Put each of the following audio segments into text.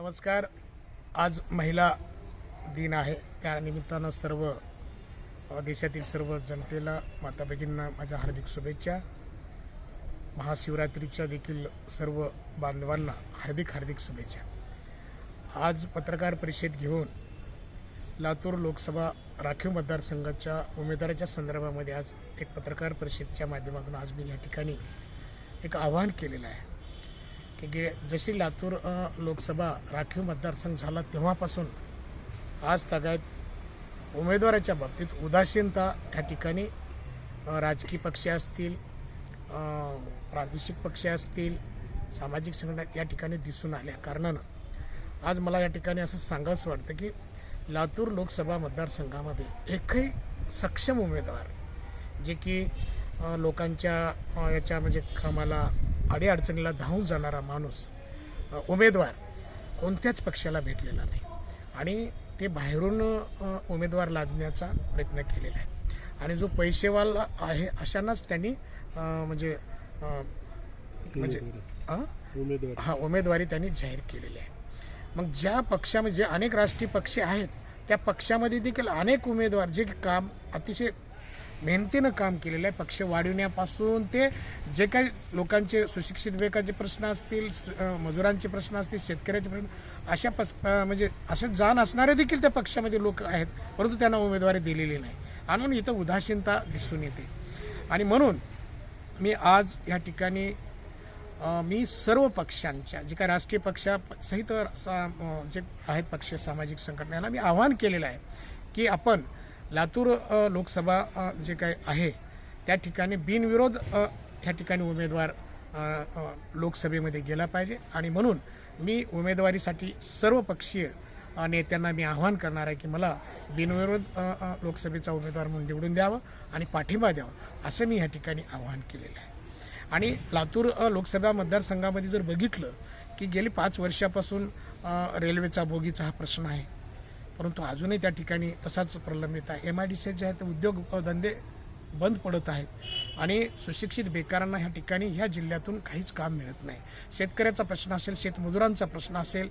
नमस्कार. आज महिला दिन आहे. त्या निमित्तानं सर्व देशातील सर्व जनतेला माता भगिनींना माझ्या हार्दिक शुभेच्छा. महाशिवरात्रीच्या देखील सर्व बांधवांना हार्दिक हार्दिक शुभेच्छा. आज पत्रकार परिषद घेऊन लातूर लोकसभा राखीव मतदारसंघाच्या उमेदवाराच्या संदर्भामध्ये आज एक पत्रकार परिषदच्या माध्यमातून आज मी या ठिकाणी एक आवाहन केलेलं आहे. की गे जशी लातूर लोकसभा राखीव मतदारसंघ झाला तेव्हापासून आज तगायत उमेदवाराच्या बाबतीत उदासीनता त्या ठिकाणी राजकीय पक्ष असतील प्रादेशिक पक्ष असतील सामाजिक संघटना या ठिकाणी दिसून आल्या कारणानं. आज मला या ठिकाणी असं सांगावंसं वाटतं की लातूर लोकसभा मतदारसंघामध्ये एकही सक्षम उमेदवार जे की लोकांच्या याच्या म्हणजे कामाला अडीअडचणीला धावून जाणारा माणूस उमेदवार कोणत्याच पक्षाला भेटलेला नाही. आणि ते बाहेरून उमेदवार लादण्याचा प्रयत्न केलेला आहे. आणि जो पैसेवाला आहे अशांनाच त्यांनी म्हणजे म्हणजे हा उमेदवारी त्यांनी जाहीर केलेली आहे. मग ज्या पक्षामध्ये जे अनेक राष्ट्रीय पक्ष आहेत त्या पक्षामध्ये देखील अनेक उमेदवार जे की काम अतिशय मेहनतीनं काम केलेलं आहे. पक्ष वाढविण्यापासून ते जे काही लोकांचे सुशिक्षित विवेकाचे प्रश्न असतील मजुरांचे प्रश्न असतील शेतकऱ्याचे प्रश्न अशा पस म्हणजे असे जाण असणारे देखील त्या पक्षामध्ये लोक आहेत परंतु त्यांना उमेदवारी दिलेली नाही. आणि म्हणून इथं उदासीनता दिसून येते. आणि म्हणून मी आज या ठिकाणी मी सर्व पक्षांच्या जे काही राष्ट्रीय पक्षासहित सा- जे आहेत पक्ष सामाजिक संघटनेला मी आवाहन केलेलं आहे की आपण लातूर लोकसभा जे काही आहे त्या ठिकाणी बिनविरोध त्या ठिकाणी उमेदवार लोकसभेमध्ये गेला पाहिजे. आणि म्हणून मी उमेदवारीसाठी सर्व पक्षीय नेत्यांना मी आवाहन करणार आहे की मला बिनविरोध लोकसभेचा उमेदवार म्हणून निवडून द्यावं आणि पाठिंबा द्यावा असं मी या ठिकाणी आवाहन केलेलं आहे. आणि लातूर लोकसभा मतदारसंघामध्ये जर बघितलं की गेली पाच वर्षापासून रेल्वेचा बोगीचा हा प्रश्न आहे. परंतु अजूनही त्या ठिकाणी तसाच प्रलंबित आहे. एम आय डी सी जे आहे ते उद्योग धंदे बंद पडत आहेत आणि सुशिक्षित बेकारांना ह्या ठिकाणी ह्या जिल्ह्यातून काहीच काम मिळत नाही. शेतकऱ्याचा प्रश्न असेल शेतमजुरांचा प्रश्न असेल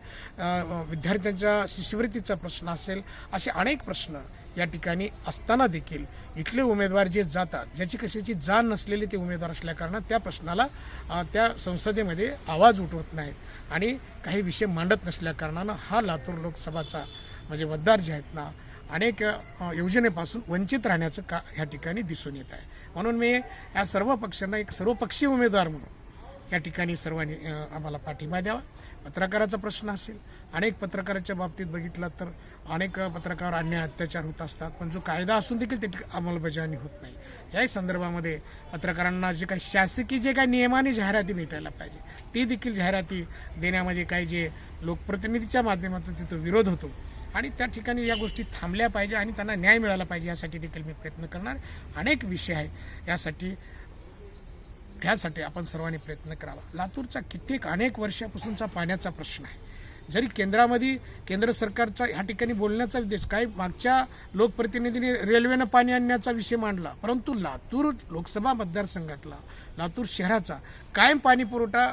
विद्यार्थ्यांच्या शिष्यवृत्तीचा प्रश्न असेल असे अनेक प्रश्न या ठिकाणी असताना देखील इथले उमेदवार जे जातात ज्याची कशाची जाण नसलेले ते उमेदवार असल्याकारणात त्या प्रश्नाला त्या संसदेमध्ये आवाज उठवत नाहीत आणि काही विषय मांडत नसल्याकारणानं हा लातूर लोकसभाचा म्हणजे मतदार जे आहेत ना अनेक योजनेपासून वंचित राहण्याचं का ह्या ठिकाणी दिसून येत आहे. म्हणून मी या सर्व पक्षांना एक सर्वपक्षीय उमेदवार म्हणून या ठिकाणी सर्वांनी आम्हाला पाठिंबा द्यावा. पत्रकाराचा प्रश्न असेल अनेक पत्रकाराच्या बाबतीत बघितलं तर अनेक पत्रकार अन्याय अत्याचार होत असतात. पण जो कायदा असून देखील त्याची अंमलबजावणी होत नाही. याही संदर्भामध्ये पत्रकारांना जे काही शासकीय जे काही नियमाने जाहिराती भेटायला पाहिजे ती देखील जाहिराती देण्यामध्ये काही जे लोकप्रतिनिधीच्या माध्यमातून तिथं विरोध होतो आणि त्या ठिकाणी या गोष्टी थांबल्या पाहिजे आणि त्यांना न्याय मिळाला पाहिजे यासाठी देखील मी प्रयत्न करणार. अनेक विषय आहेत. यासाठी त्यासाठी आपण सर्वांनी प्रयत्न करावा. लातूरचा कित्येक अनेक वर्षापासूनचा पाण्याचा प्रश्न आहे. जरी केंद्रामध्ये केंद्र सरकारचा ह्या ठिकाणी बोलण्याचा उद्देश काय मागच्या लोकप्रतिनिधींनी रेल्वेनं पाणी आणण्याचा विषय मांडला परंतु लातूर लोकसभा मतदारसंघातला लातूर शहराचा कायम पाणी पुरवठा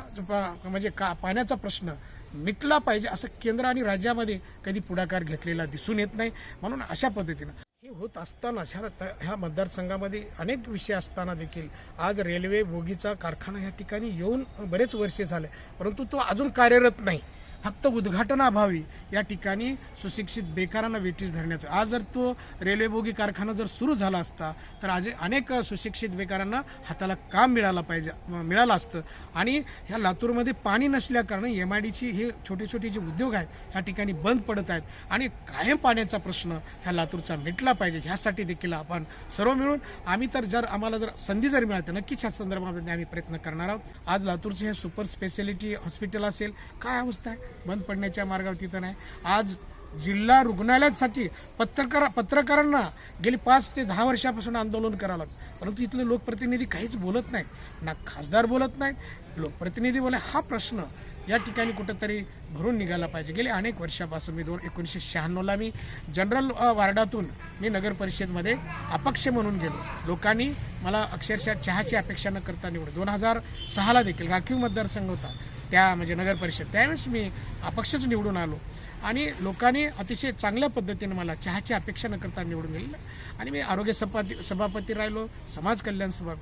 म्हणजे का पाण्याचा प्रश्न मिटला पाहिजे असं केंद्र आणि राज्यामध्ये कधी पुढाकार घेतलेला दिसून येत नाही. म्हणून अशा पद्धतीनं हे होत असताना ह्या ह्या मतदारसंघामध्ये अनेक विषय असताना देखील आज रेल्वे बोगीचा कारखाना या ठिकाणी येऊन बरेच वर्षे झाले परंतु तो अजून कार्यरत नाही. फक्त उद्घाटनाभावी या ठिकाणी सुशिक्षित बेकारांना वेटीस धरण्याचं. आज जर तो रेल्वे बोगी कारखाना जर सुरू झाला असता तर आज अनेक सुशिक्षित बेकारांना हाताला काम मिळालं पाहिजे मिळालं असतं. आणि ह्या लातूरमध्ये पाणी नसल्याकारणं एम आय डीची हे छोटे छोटे जे उद्योग आहेत ह्या ठिकाणी बंद पडत आहेत. आणि कायम पाण्याचा प्रश्न ह्या लातूरचा मिटला पाहिजे. ह्यासाठी देखील आपण सर्व मिळून आम्ही तर जर आम्हाला जर संधी जर मिळाली तर नक्कीच ह्या संदर्भामध्ये आम्ही प्रयत्न करणार आहोत. आज लातूरचे हे सुपर स्पेशालिटी हॉस्पिटल असेल काय अवस्था आहे? बंद पडण्याच्या मार्गावर तिथं नाही. आज जिल्हा रुग्णालयासाठी पत्रकार पत्रकारांना गेली पाच ते दहा वर्षापासून आंदोलन करावं लागतं. परंतु इथले लोकप्रतिनिधी काहीच बोलत नाहीत. ना खासदार बोलत नाहीत. लोकप्रतिनिधी बोला हा प्रश्न या ठिकाणी कुठंतरी भरून निघाला पाहिजे. गेले अनेक वर्षापासून मी दोन एकोणीसशे शहाण्णवला मी जनरल वार्डातून मी नगर परिषदमध्ये अपक्ष म्हणून गेलो. लोकांनी मला अक्षरशः चहाची अपेक्षा न करता निवड दोन हजार सहाला देखील राखीव मतदारसंघ होता. त्या म्हणजे नगर परिषद. त्यावेळेस मी अपक्षच निवडून आलो. आणि लोकांनी अतिशय चांगल्या पद्धतीने मला चहाची अपेक्षा न करता निवडून दिलेलं. आणि मी आरोग्य सभापती सभापती राहिलो समाज कल्याण सभा.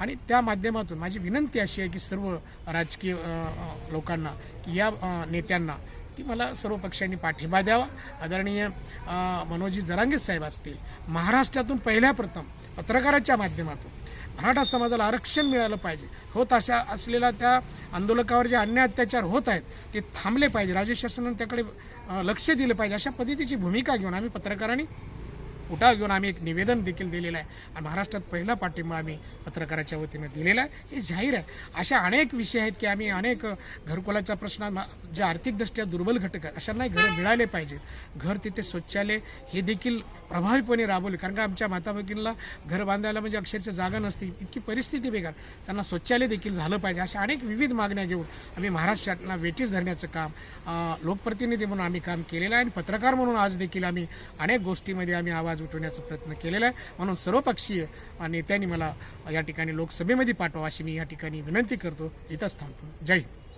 आणि त्या माध्यमातून माझी विनंती अशी आहे की सर्व राजकीय लोकांना की या नेत्यांना की मला सर्व पक्षांनी पाठिंबा द्यावा. आदरणीय मनोजी जरांगे साहेब असतील. महाराष्ट्रातून पहिल्या प्रथम पत्रकाराच्या माध्यमातून. मराठा समाजाला आरक्षण मिळालं पाहिजे. होत अशा असलेल्या त्या आंदोलकावर जे अन्याय अत्याचार होत आहेत ते थांबले पाहिजे. राज्य शासनाने त्याकडे लक्ष दिलं पाहिजे. अशा पद्धतीची भूमिका घेऊन आम्ही पत्रकारांनी उठाव घेऊन आम्ही एक निवेदन देखील दिलेलं आहे. आणि महाराष्ट्रात पहिला पाठिंबा आम्ही पत्रकाराच्या वतीनं दिलेला आहे. हे जाहीर आहे. अशा अनेक विषय आहेत की आम्ही अनेक घरकुलाचा प्रश्न जे आर्थिकदृष्ट्या दुर्बल घटक आहेत अशांनाही घरं मिळाले पाहिजेत. घर तिथे शौचालय हे देखील प्रभावीपणे राबवले. कारण का आमच्या माता भगिनीला घर बांधायला म्हणजे अक्षरशः जागा नसते. इतकी परिस्थिती बेकार. त्यांना शौचालय देखील झालं पाहिजे. अशा अनेक विविध मागण्या घेऊन आम्ही महाराष्ट्रातला वेटीस धरण्याचं काम लोकप्रतिनिधी म्हणून आम्ही काम केलेलं आहे. आणि पत्रकार म्हणून आज देखील आम्ही अनेक गोष्टीमध्ये आम्ही आवाज उठवण्याचा प्रयत्न केलेला आहे. म्हणून सर्वपक्षीय नेत्यांनी मला या ठिकाणी लोकसभेमध्ये पाठवा अशी मी या ठिकाणी विनंती करतो. इथंच थांबतो. जय हिंद.